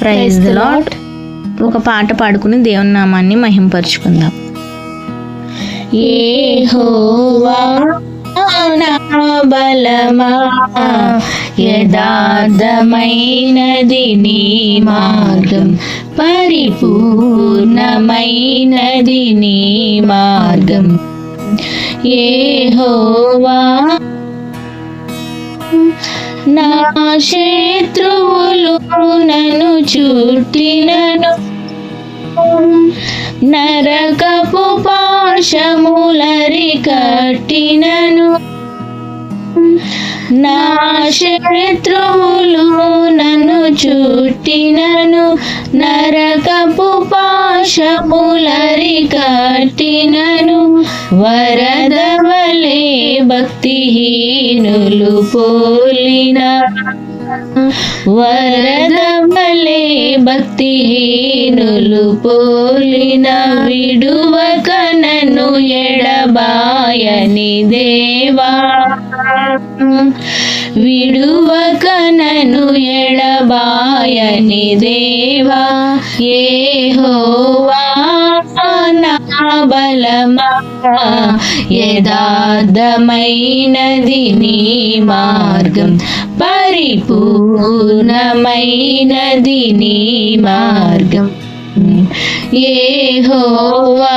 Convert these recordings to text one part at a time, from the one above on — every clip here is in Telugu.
ప్రైజ్ ద లాట్ ఒక పాట పాడుకుని దేవుని నామాన్ని మహింపరుచుకుందాం. యెహోవా నా బలమా యథార్థమైనది నీ మార్గం పరిపూర్ణమైనది నీ మార్గం. యెహోవా నా శత్రువులు నన్ను చుట్టినను. నరకపు పాశములరి కట్టినను. నా శత్రువులు నన్ను చుట్టినను నరకపు పాశములరి కట్టినను వరదవలే భక్తిహీనులు పోలిన. వరదవలే భక్తిహీనులు పోలిన విడువక నన్ను ఎడబాయని దేవా. విడువక నను ఎడబాయని దేవా యెహోవా నా బలమా యథార్థమైనది నీ మార్గం పరిపూర్ణమైనది నీ మార్గం. ఏ హోవా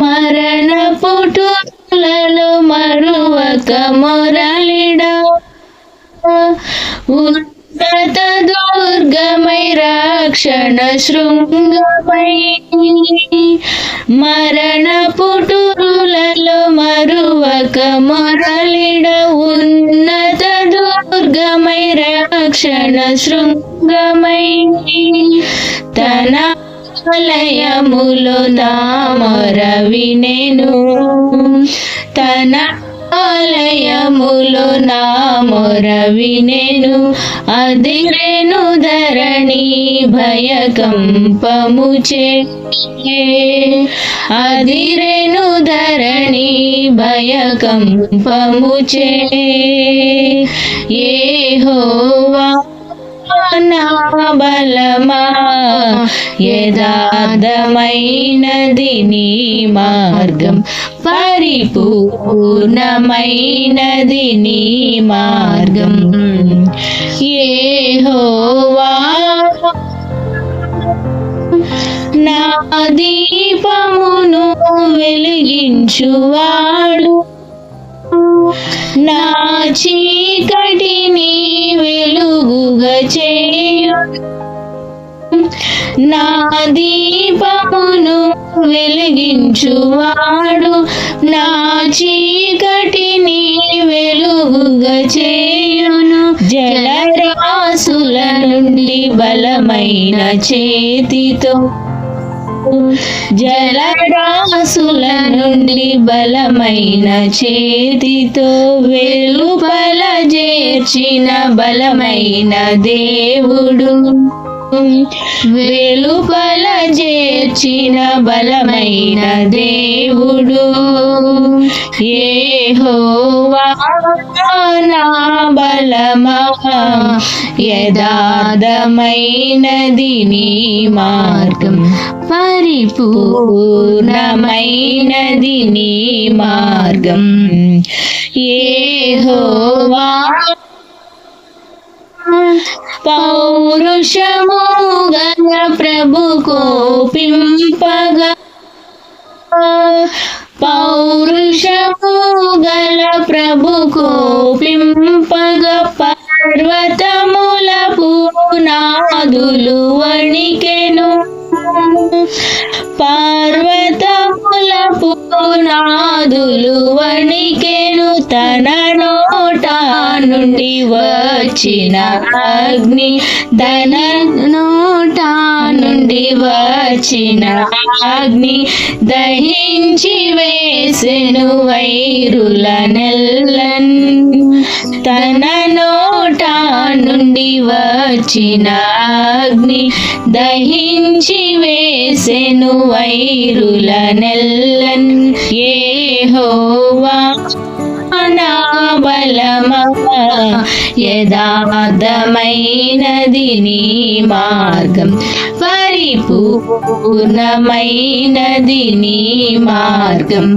మరణ పుటులలో మరువక మొరలిడ? ఉన్నత దుర్గమై రక్షణ శృంగమై. మరణ పుటులలో మరువక మొరలిడ? ఉన్నత దుర్గమై రక్షణ శృంగమై. తన ఆలయములో దామర వినెను. తన ఆలయములో నామొర వినెను. అదిరేను ధరణి భయకంపము చే. అదిరెను ధరణి భయకంపము చే. యెహోవా బలమా యథార్థమైనది నీ మార్గం. పరిపూర్ణమైనది నీ మార్గం. యెహోవా నా దీపమును వెలిగించువాడు. నా చీకటిని వెలు చేయు నా దీపమును వెలిగించువాడు. నా చీకటిని వెలుగుగా చేయును. జలరాసుల నుండి బలమైన చేతితో జలరాసుల నుండి బలమైన చేతితో వెలుపల చేర్చిన బలమైన దేవుడు. వెలుపల చేర్చిన బలమైన దేవుడు. యెహోవా నా బలమా యదాదమైనది నీ మార్గం. పరిపూర్ణమైనది నీ మార్గం. యెహోవా పౌరుషము గల ప్రభు కోపింపగా పౌరుషము గల ప్రభు కోపింపగ పర్వతముల పూనాదులు వణికెను. పర్వతముల నాదులు వణికెను తన నోట నుండి వచ్చిన అగ్ని. తన నోట నుండి వచ్చిన అగ్ని దహించి వేసెను వైరుల నెల్లన్. తన నోట నుండి వచ్చిన అగ్ని దహించి వేసెను వైరుల నెల్లన్ ఏ హోవా నా బలమా యథార్థమైనది నీ మార్గం పరిపూర్ణమైనది నీ మార్గం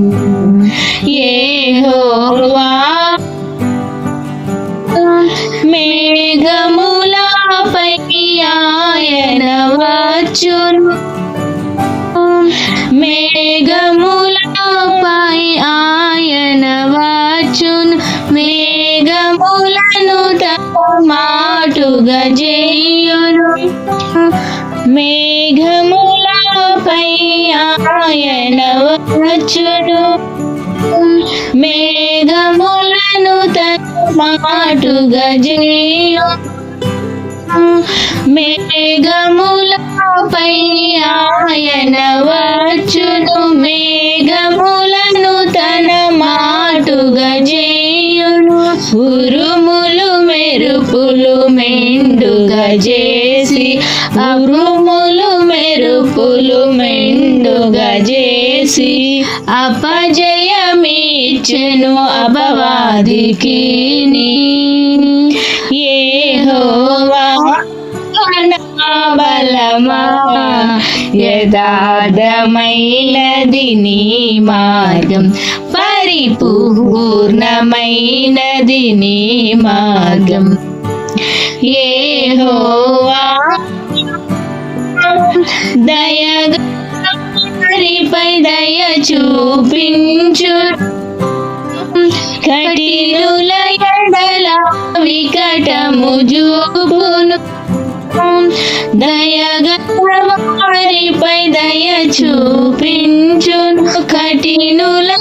యెహోవా మేఘములపై ఆయన వచ్చును మేఘములపై ఆయన వచ్చును మేఘములను మాటుగా చేయును మేఘములపై ఆయన వచ్చును మేఘములను మాటుగా చేయును మేఘములపై ఆయన వచ్చును. మేఘములను తన మాటుగా చేయును. ఉరుములు మెరుపులు మెండుగా చేసి ఉరుములు మెరుపులు మెండుగా చేసి అపజయమిచ్చెను అపవాదికి యెహోవా హో యథార్థమైనది నీ మార్గం పరిపూర్ణమైనది నీ మార్గం యెహోవా దయగా దయ చూపించు దయ చూపించును. కఠినుల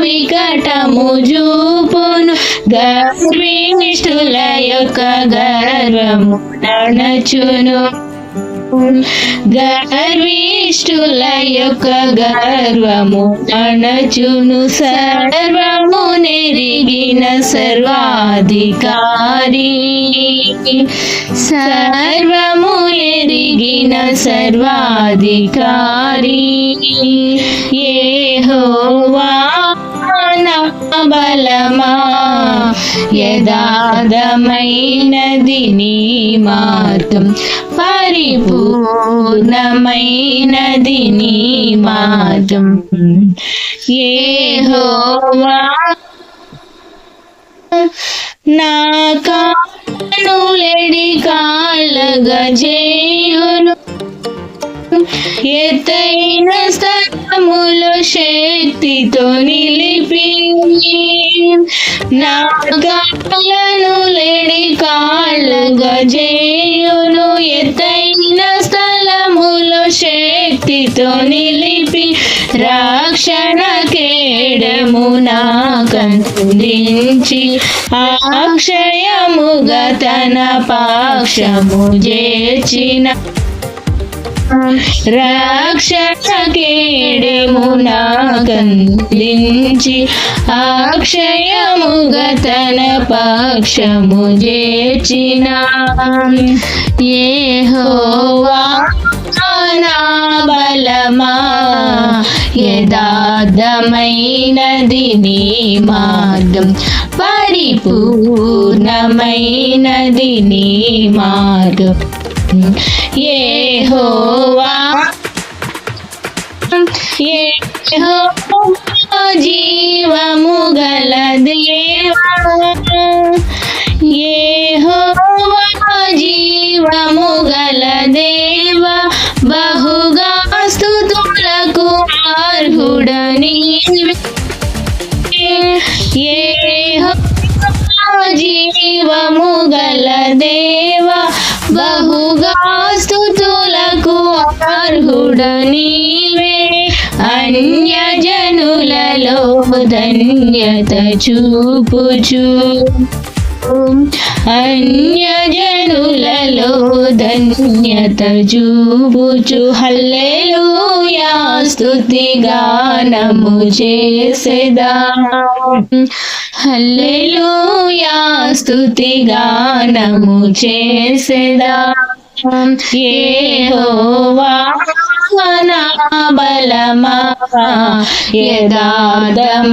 వికటము చూపును. గర్విష్ఠుల యొక్క గర్వము నడచును. గర్విష్ఠుల యొక్క గర్వము నడచును. సర్వము నెరిగిన సర్వాధికారి. సర్వము ఎరిగిన సర్వాధికారి. యెహోవా బలమా యదాదమైనది నీ మార్గం పరిపూర్ణమైనది నీ మార్గం. యెహోవా నాకా కానులెడి కాళ్ళగజేయును ఎత్తైన స్థలములో శక్తితో నిలిపి. నా కాళ్ళను లేడి కాళ్ళగా చేయును ఎత్తైన స్థలములో శక్తితో నిలిపి. రక్షణ కేడము నాకందించి అక్షయముగా తన పాక్షము చేర్చిన రక్షణ కేడము నాకందించి అక్షయముగా తన పక్షము చేర్చిన యెహోవా నా బలమా యథార్థమైనది నీ మార్గం. పరిపూర్ణమైనది నీ మార్గం. యెహోవా. యెహోవా జీవము గల దేవా జీవము గల దేవ బహుగా స్తుతులకు అర్హుడనివే అన్యజనులలో ధన్యత చూపుచు. అన్యజనులలో ధన్యత చూపుచు. హల్లెలూయా స్తుతి గానము చేసేదా. హల్లెలూయా స్తుతి గానము చేసేదా. ఏ హోవా బలమా యథార్థమైనది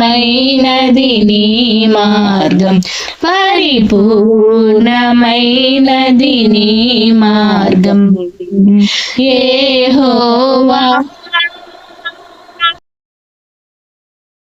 నీ మార్గం పరిపూర్ణమైనది నీ మార్గం ఏ హోవా